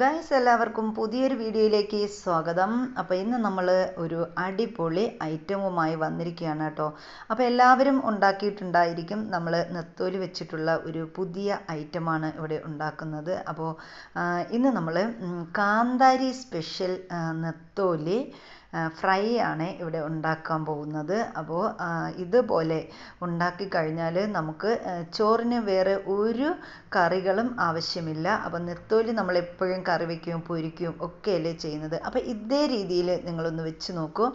Guys എല്ലാവർക്കും പുതിയൊരു വീഡിയോയിലേക്ക് സ്വാഗതം. അപ്പോൾ ഇന്ന് നമ്മൾ ഒരു അടിപൊളി ഐറ്റവുമായി വന്നിരിക്കുകയാണ് കേട്ടോ. അപ്പോൾ എല്ലാവരും ഉണ്ടാക്കിയിട്ടുണ്ടായിരിക്കും നമ്മൾ നെത്തോലി വെച്ചിട്ടുള്ള ഒരു പുതിയ ഐറ്റമാണ് ഇവിടെ ഉണ്ടാക്കുന്നത്. അപ്പോൾ ഇന്ന് നമ്മൾ കാന്താരി സ്പെഷ്യൽ നെത്തോലി ഫ്രൈ ആണ് ഇവിടെ ഉണ്ടാക്കാൻ പോകുന്നത്. അപ്പോൾ ഇതുപോലെ ഉണ്ടാക്കി കഴിഞ്ഞാൽ നമുക്ക് ചോറിന് വേറെ ഒരു കറികളും ആവശ്യമില്ല. അപ്പോൾ നെത്തോലി നമ്മൾ എപ്പോഴും കറി വയ്ക്കും പൊരിക്കും ഒക്കെയല്ലേ ചെയ്യുന്നത്. അപ്പോൾ ഇതേ രീതിയിൽ നിങ്ങളൊന്ന് വെച്ച് നോക്കൂ.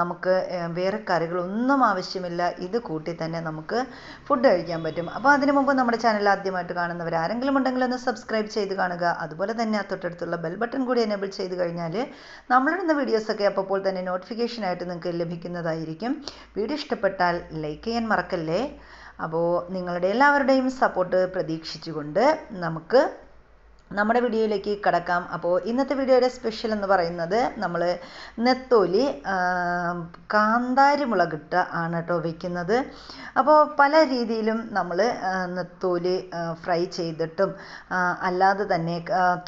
നമുക്ക് വേറെ കറികളൊന്നും ആവശ്യമില്ല. ഇത് കൂട്ടി തന്നെ നമുക്ക് ഫുഡ് കഴിക്കാൻ പറ്റും. അപ്പോൾ അതിനു മുമ്പ് നമ്മുടെ ചാനൽ ആദ്യമായിട്ട് കാണുന്നവർ ആരെങ്കിലും ഉണ്ടെങ്കിൽ ഒന്ന് സബ്സ്ക്രൈബ് ചെയ്ത് കാണുക. അതുപോലെ തന്നെ തൊട്ടടുത്തുള്ള ബെൽ ബട്ടൺ കൂടി എനേബിൾ ചെയ്ത് കഴിഞ്ഞാൽ നമ്മളിടുന്ന വീഡിയോസൊക്കെ അപ്പോൾ തന്നെ നോട്ടിഫിക്കേഷനായിട്ട് നിങ്ങൾക്ക് ലഭിക്കുന്നതായിരിക്കും. വീഡിയോ ഇഷ്ടപ്പെട്ടാൽ ലൈക്ക് ചെയ്യാൻ മറക്കല്ലേ? അപ്പോൾ നിങ്ങളുടെ എല്ലാവരുടെയും സപ്പോർട്ട് പ്രതീക്ഷിച്ചുകൊണ്ട് നമുക്ക് നമ്മുടെ വീഡിയോയിലേക്ക് കടക്കാം. അപ്പോൾ ഇന്നത്തെ വീഡിയോയുടെ സ്പെഷ്യൽ എന്ന് പറയുന്നത് നമ്മൾ നെത്തോലി കാന്താരി മുളകിട്ട് ആണ് കേട്ടോ വയ്ക്കുന്നത് അപ്പോൾ പല രീതിയിലും നമ്മൾ നെത്തോലി ഫ്രൈ ചെയ്തിട്ടും അല്ലാതെ തന്നെ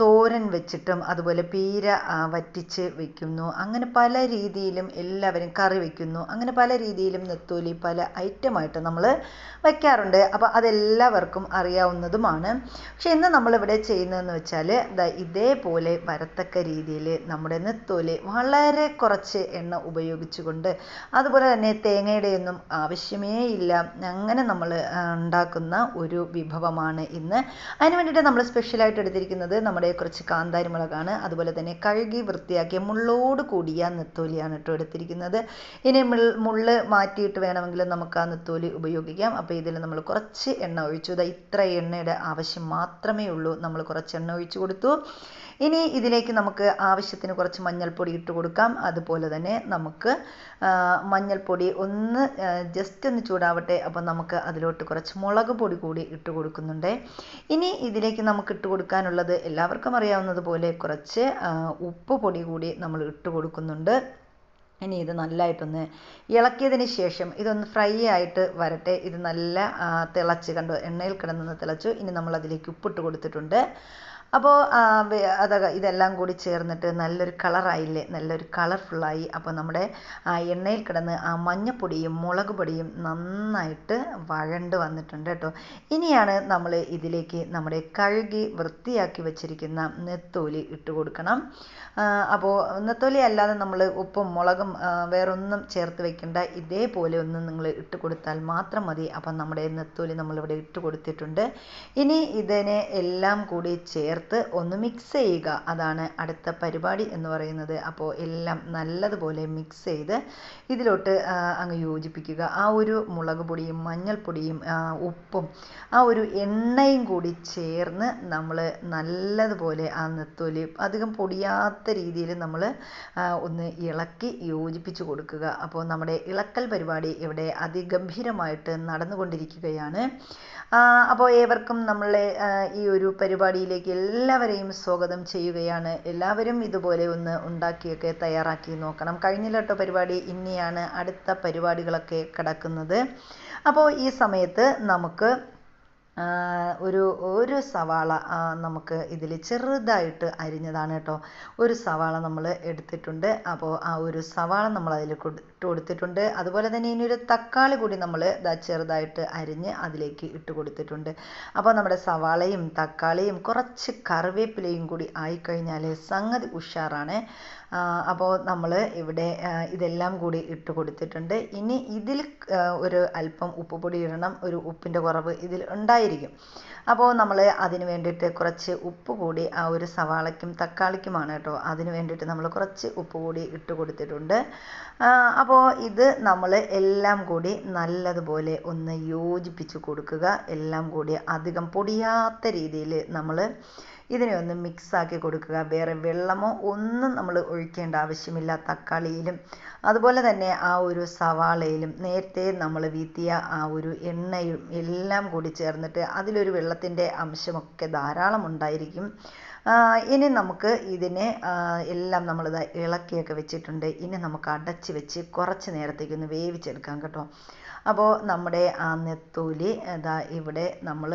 തോരൻ വെച്ചിട്ടും അതുപോലെ പീര വറ്റിച്ച് വയ്ക്കുന്നു അങ്ങനെ പല രീതിയിലും എല്ലാവരും കറി വയ്ക്കുന്നു അങ്ങനെ പല രീതിയിലും നെത്തോലി പല ഐറ്റമായിട്ട് നമ്മൾ വയ്ക്കാറുണ്ട് അപ്പോൾ അതെല്ലാവർക്കും അറിയാവുന്നതുമാണ്. പക്ഷേ ഇന്ന് നമ്മളിവിടെ ചെയ്യുന്നതെന്ന് വെച്ചാൽ ഇതേപോലെ വരത്തക്ക രീതിയിൽ നമ്മുടെ നെത്തോലി വളരെ കുറച്ച് എണ്ണ ഉപയോഗിച്ചുകൊണ്ട് അതുപോലെ തന്നെ തേങ്ങയുടെയൊന്നും ആവശ്യമേ ഇല്ല. അങ്ങനെ നമ്മൾ ഉണ്ടാക്കുന്ന ഒരു വിഭവമാണ് ഇന്ന്. അതിന് വേണ്ടിയിട്ട് നമ്മൾ സ്പെഷ്യലായിട്ട് എടുത്തിരിക്കുന്നത് നമ്മുടെ കുറച്ച് കാന്താരി മുളകാണ്. അതുപോലെ തന്നെ കഴുകി വൃത്തിയാക്കിയ മുള്ളോട് കൂടിയ നെത്തോലിയാണ് കേട്ടോ എടുത്തിരിക്കുന്നത്. ഇനി മുള്ള് മാറ്റിയിട്ട് വേണമെങ്കിൽ നമുക്ക് ആ നെത്തോലി ഉപയോഗിക്കാം. അപ്പോൾ ഇതിൽ നമ്മൾ കുറച്ച് എണ്ണ ഒഴിച്ചു. ഇത്ര എണ്ണയുടെ ആവശ്യം മാത്രമേ ഉള്ളൂ. നമ്മൾ കുറച്ച് എണ്ണ ഒഴിച്ചു കൊടുത്തു. ഇനി ഇതിലേക്ക് നമുക്ക് ആവശ്യത്തിന് കുറച്ച് മഞ്ഞൾപ്പൊടി ഇട്ട് കൊടുക്കാം. അതുപോലെ തന്നെ നമുക്ക് മഞ്ഞൾപ്പൊടി ഒന്ന് ജസ്റ്റ് ഒന്ന് ചൂടാവട്ടെ. അപ്പോൾ നമുക്ക് അതിലോട്ട് കുറച്ച് മുളക് പൊടി കൂടി ഇട്ട് കൊടുക്കുന്നുണ്ട്. ഇനി ഇതിലേക്ക് നമുക്ക് ഇട്ട് കൊടുക്കാനുള്ളത് എല്ലാവർക്കും അറിയാവുന്നതുപോലെ കുറച്ച് ഉപ്പ് പൊടി കൂടി നമ്മൾ ഇട്ട് കൊടുക്കുന്നുണ്ട്. ഇനി ഇത് നല്ലതായിട്ടൊന്ന് ഇളക്കിയതിന് ശേഷം ഇതൊന്ന് ഫ്രൈ ആയിട്ട് വരട്ടെ. ഇത് നല്ല തിളച്ച് കണ്ടു? എണ്ണയിൽ കിടന്ന് തിളച്ചു. ഇനി നമ്മൾ അതിലേക്ക് ഉപ്പിട്ട് കൊടുത്തിട്ടുണ്ട്. അപ്പോൾ അതൊക്കെ ഇതെല്ലാം കൂടി ചേർന്നിട്ട് നല്ലൊരു കളറായില്ലേ? നല്ലൊരു കളർഫുള്ളായി. അപ്പോൾ നമ്മുടെ ആ എണ്ണയിൽ കിടന്ന് ആ മഞ്ഞപ്പൊടിയും മുളക് പൊടിയും നന്നായിട്ട് വഴണ്ട് വന്നിട്ടുണ്ട് കേട്ടോ. ഇനിയാണ് നമ്മൾ ഇതിലേക്ക് നമ്മുടെ കഴുകി വൃത്തിയാക്കി വെച്ചിരിക്കുന്ന നെത്തോലി ഇട്ട് കൊടുക്കണം. അപ്പോൾ നെത്തോലി അല്ലാതെ നമ്മൾ ഉപ്പും മുളകും വേറൊന്നും ചേർത്ത് വെക്കേണ്ട. ഇതേപോലെ ഒന്ന് നിങ്ങൾ ഇട്ട് കൊടുത്താൽ മാത്രം മതി. അപ്പം നമ്മുടെ നെത്തോലി നമ്മളിവിടെ ഇട്ട് കൊടുത്തിട്ടുണ്ട്. ഇനി ഇതിനെ എല്ലാം കൂടി ചേർത്ത് ഒന്ന് മിക്സ് ചെയ്യുക. അതാണ് അടുത്ത പരിപാടി എന്ന് പറയുന്നത്. അപ്പോൾ എല്ലാം നല്ലതുപോലെ മിക്സ് ചെയ്ത് ഇതിലോട്ട് അങ്ങ് യോജിപ്പിക്കുക. ആ ഒരു മുളക് പൊടിയും മഞ്ഞൾപ്പൊടിയും ഉപ്പും ആ ഒരു എണ്ണയും കൂടി ചേർന്ന് നമ്മൾ നല്ലതുപോലെ ആ നെത്തോലി അധികം പൊടിയാത്ത രീതിയിൽ നമ്മൾ ഒന്ന് ഇളക്കി യോജിപ്പിച്ച് കൊടുക്കുക. അപ്പോൾ നമ്മുടെ ഇളക്കൽ പരിപാടി ഇവിടെ അതിഗംഭീരമായിട്ട് നടന്നുകൊണ്ടിരിക്കുകയാണ്. അപ്പോൾ ഏവർക്കും നമ്മളെ ഈ ഒരു പരിപാടിയിലേക്ക് എല്ലാവരെയും സ്വാഗതം ചെയ്യുകയാണ്. എല്ലാവരും ഇതുപോലെ ഒന്ന് ഉണ്ടാക്കിയൊക്കെ തയ്യാറാക്കി നോക്കണം. കഴിഞ്ഞ കേട്ടോ പരിപാടി ഇനിയാണ് അടുത്ത പരിപാടികളൊക്കെ കിടക്കുന്നത്. അപ്പോൾ ഈ സമയത്ത് നമുക്ക് ഒരു ഒരു സവാള നമുക്ക് ഇതിൽ ചെറുതായിട്ട് അരിഞ്ഞതാണ് കേട്ടോ. ഒരു സവാള നമ്മൾ എടുത്തിട്ടുണ്ട്. അപ്പോൾ ആ ഒരു സവാള നമ്മൾ അതിൽ ഇട്ട് കൊടുത്തിട്ടുണ്ട്. അതുപോലെ തന്നെ ഇനി ഒരു തക്കാളി കൂടി നമ്മൾ ഇതാ ചെറുതായിട്ട് അരിഞ്ഞ് അതിലേക്ക് ഇട്ട് കൊടുത്തിട്ടുണ്ട്. അപ്പോൾ നമ്മുടെ സവാളയും തക്കാളിയും കുറച്ച് കറിവേപ്പിലയും കൂടി ആയിക്കഴിഞ്ഞാൽ സംഗതി ഉഷാറാണ്. അപ്പോൾ നമ്മൾ ഇവിടെ ഇതെല്ലാം കൂടി ഇട്ട് കൊടുത്തിട്ടുണ്ട്. ഇനി ഇതിൽ ഒരു അല്പം ഉപ്പ് പൊടി ഇടണം. ഒരു ഉപ്പിന്റെ കുറവ് ഇതിൽ ഉണ്ടായിരിക്കും. അപ്പോൾ നമ്മൾ അതിന് വേണ്ടിയിട്ട് കുറച്ച് ഉപ്പ് കൂടി ആ ഒരു സവാളയ്ക്കും തക്കാളിക്കുമാണ് കേട്ടോ. അതിന് വേണ്ടിയിട്ട് നമ്മൾ കുറച്ച് ഉപ്പ് കൂടി ഇട്ട് കൊടുത്തിട്ടുണ്ട്. അപ്പോൾ ഇത് നമ്മൾ എല്ലാം കൂടി നല്ലതുപോലെ ഒന്ന് യോജിപ്പിച്ച് കൊടുക്കുക. എല്ലാം കൂടി അധികം പൊടിയാത്ത രീതിയിൽ നമ്മൾ ഇതിനെ ഒന്ന് മിക്സാക്കി കൊടുക്കുക. വേറെ വെള്ളമോ ഒന്നും നമ്മൾ ഒഴിക്കേണ്ട ആവശ്യമില്ല തക്കാളിയിലും. അതുപോലെ തന്നെ ആ ഒരു സവാളയിലും നേരത്തെ നമ്മൾ വീത്തിയ ആ ഒരു എണ്ണയും എല്ലാം കൂടി ചേർന്നിട്ട് അതിലൊരു വെള്ളത്തിന്റെ അംശമൊക്കെ ധാരാളം ഉണ്ടായിരിക്കും. ഇനി നമുക്ക് ഇതിനെ എല്ലാം നമ്മൾ ഇളക്കിയൊക്കെ വെച്ചിട്ടുണ്ട്. ഇനി നമുക്ക് അടച്ച് വെച്ച് കുറച്ച് നേരത്തേക്ക് ഒന്ന് വേവിച്ചെടുക്കാം കേട്ടോ. അപ്പോൾ നമ്മുടെ ആ നെത്തോലി ഇതാ ഇവിടെ നമ്മൾ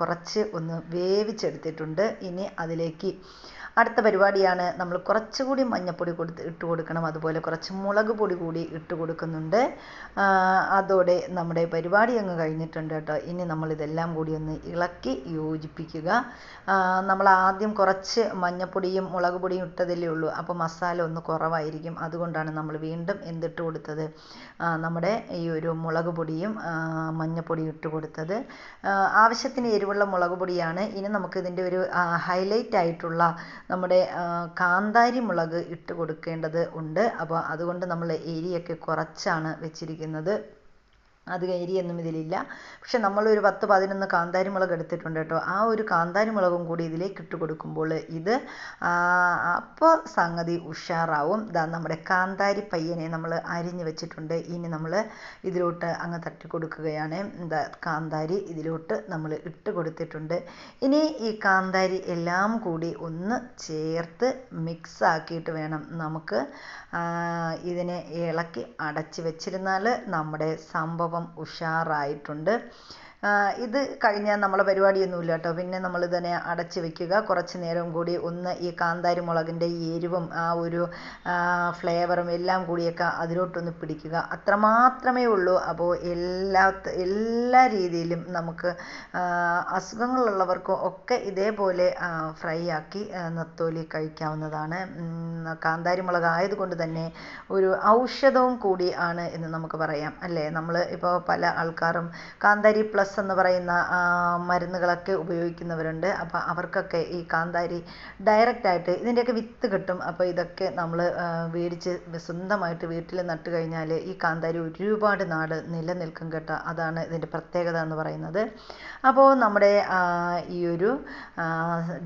കുറച്ച് ഒന്ന് വേവിച്ചെടുത്തിട്ടുണ്ട്. ഇനി അതിലേക്ക് അടുത്ത പരിപാടിയാണ് നമ്മൾ കുറച്ചുകൂടി മഞ്ഞൾപ്പൊടി കൊടുത്ത് ഇട്ട് കൊടുക്കണം. അതുപോലെ കുറച്ച് മുളക് പൊടി കൂടി ഇട്ട് കൊടുക്കുന്നുണ്ട്. അതോടെ നമ്മുടെ പരിപാടി അങ്ങ് കഴിഞ്ഞിട്ടുണ്ട് കേട്ടോ. ഇനി നമ്മൾ ഇതെല്ലാം കൂടി ഒന്ന് ഇളക്കി യോജിപ്പിക്കുക. നമ്മൾ ആദ്യം കുറച്ച് മഞ്ഞൾപ്പൊടിയും മുളക് പൊടിയും ഇട്ടതല്ലേ ഉള്ളൂ. അപ്പോൾ മസാല ഒന്ന് കുറവായിരിക്കും. അതുകൊണ്ടാണ് നമ്മൾ വീണ്ടും എന്തിട്ട് കൊടുത്തത്? നമ്മുടെ ഈ ഒരു മുളക് പൊടിയും മഞ്ഞൾപ്പൊടിയും ഇട്ട് കൊടുത്തത്. ആവശ്യത്തിന് എരിവുള്ള മുളക് പൊടിയാണ്. ഇനി നമുക്ക് ഇതിന്റെ ഒരു ഹൈലൈറ്റ് ആയിട്ടുള്ള നമ്മുടെ കാന്താരി മുളക് ഇട്ട് കൊടുക്കേണ്ടത് ഉണ്ട്. അപ്പോൾ അതുകൊണ്ട് നമ്മൾ എരിയൊക്കെ കുറച്ചാണ് വെച്ചിരിക്കുന്നത്. അധികം എരിയൊന്നും ഇതിലില്ല. പക്ഷെ നമ്മളൊരു പത്ത് പതിനൊന്ന് കാന്താരി മുളക് എടുത്തിട്ടുണ്ട് കേട്ടോ. ആ ഒരു കാന്താരി മുളകും കൂടി ഇതിലേക്ക് ഇട്ട് കൊടുക്കുമ്പോൾ ഇത് അപ്പോൾ സംഗതി ഉഷാറാവും. ദാ നമ്മുടെ കാന്താരി പയ്യനെ നമ്മൾ അരിഞ്ഞ് വെച്ചിട്ടുണ്ട്. ഇനി നമ്മൾ ഇതിലോട്ട് അങ്ങ് തട്ടി കൊടുക്കുകയാണ്. എന്താ കാന്താരി ഇതിലോട്ട് നമ്മൾ ഇട്ട് കൊടുത്തിട്ടുണ്ട്. ഇനി ഈ കാന്താരി എല്ലാം കൂടി ഒന്ന് ചേർത്ത് മിക്സ് ആക്കിയിട്ട് വേണം നമുക്ക് ഇതിനെ ഇളക്കി അടച്ച് വെച്ചിരുന്നാൽ നമ്മുടെ സംഭവം ഉഷാറായിട്ടുണ്ട്. ആ, ഇത് കഴിഞ്ഞാൽ നമ്മളെ പരിപാടിയൊന്നുമില്ല കേട്ടോ. പിന്നെ നമ്മൾ ഇതിനെ അടച്ച് വെക്കുക. കുറച്ച് നേരം കൂടി ഒന്ന് ഈ കാന്താരി മുളകിന്റെ എരിവും ആ ഒരു ഫ്ലേവറും എല്ലാം കൂടിയൊക്കെ അതിലോട്ടൊന്ന് പിടിക്കുക. അത്രമാത്രമേ ഉള്ളൂ. അപ്പോൾ എല്ലാ എല്ലാ രീതിയിലും നമുക്ക് അസുഖങ്ങളുള്ളവർക്കും ഒക്കെ ഇതേപോലെ ഫ്രൈ ആക്കി നത്തോലി കഴിക്കാവുന്നതാണ്. കാന്താരി മുളക് ആയതുകൊണ്ട് തന്നെ ഒരു ഔഷധവും കൂടി ആണ് എന്ന് നമുക്ക് പറയാം. അല്ലേ? നമ്മൾ ഇപ്പോൾ പല ആൾക്കാരും കാന്താരി പ്ലസ് എന്ന് പറയുന്ന മരുന്നുകളൊക്കെ ഉപയോഗിക്കുന്നവരുണ്ട്. അപ്പോൾ അവർക്കൊക്കെ ഈ കാന്താരി ഡയറക്റ്റ് ആയിട്ട് ഇതിന്റെയൊക്കെ വിത്ത് കിട്ടും. അപ്പോൾ ഇതൊക്കെ നമ്മൾ മേടിച്ച് സ്വന്തമായിട്ട് വീട്ടിൽ നട്ട് കഴിഞ്ഞാൽ ഈ കാന്താരി ഒരുപാട് നാട് നിലനിൽക്കും കേട്ടോ. അതാണ് ഇതിന്റെ പ്രത്യേകത എന്ന് പറയുന്നത്. അപ്പോൾ നമ്മുടെ ഈ ഒരു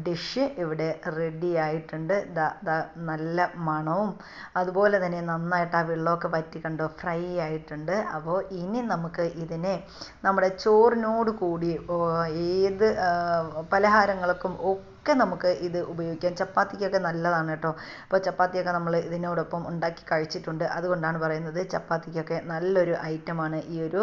ഡിഷ് ഇവിടെ റെഡി ആയിട്ടുണ്ട്. നല്ല മണവും അതുപോലെ തന്നെ നന്നായിട്ട് ആ വെള്ളമൊക്കെ വറ്റി കണ്ടോ ഫ്രൈ ആയിട്ടുണ്ട്. അപ്പോൾ ഇനി നമുക്ക് ഇതിനെ നമ്മുടെ ചോറിനോട് കൂടി ഏത് പലഹാരങ്ങൾക്കും ഒക്കെ നമുക്ക് ഇത് ഉപയോഗിക്കാം. ചപ്പാത്തിക്കൊക്കെ നല്ലതാണ് കേട്ടോ. അപ്പോൾ ചപ്പാത്തിയൊക്കെ നമ്മൾ ഇതിനോടൊപ്പം ഉണ്ടാക്കി കഴിച്ചിട്ടുണ്ട്. അതുകൊണ്ടാണ് പറയുന്നത് ചപ്പാത്തിക്കൊക്കെ നല്ലൊരു ഐറ്റമാണ് ഈ ഒരു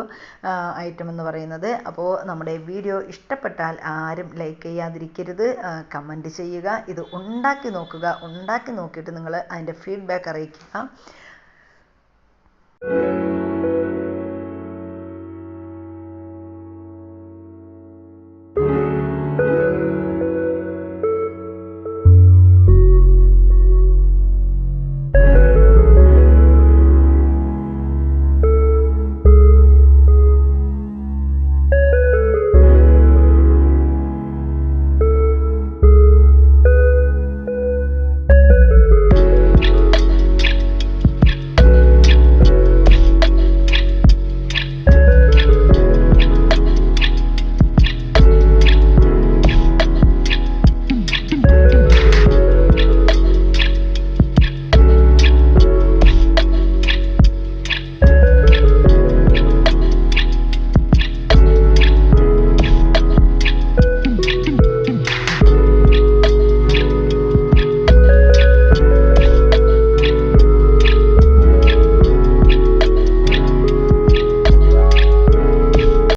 ഐറ്റം എന്ന് പറയുന്നത്. അപ്പോൾ നമ്മുടെ വീഡിയോ ഇഷ്ടപ്പെട്ടാൽ ആരും ലൈക്ക് ചെയ്യാതിരിക്കരുത്. കമന്റ് ചെയ്യുക. ഇത് ഉണ്ടാക്കി നോക്കുക. ഉണ്ടാക്കി നോക്കിയിട്ട് നിങ്ങൾ അതിന്റെ ഫീഡ്ബാക്ക് അറിയിക്കുക.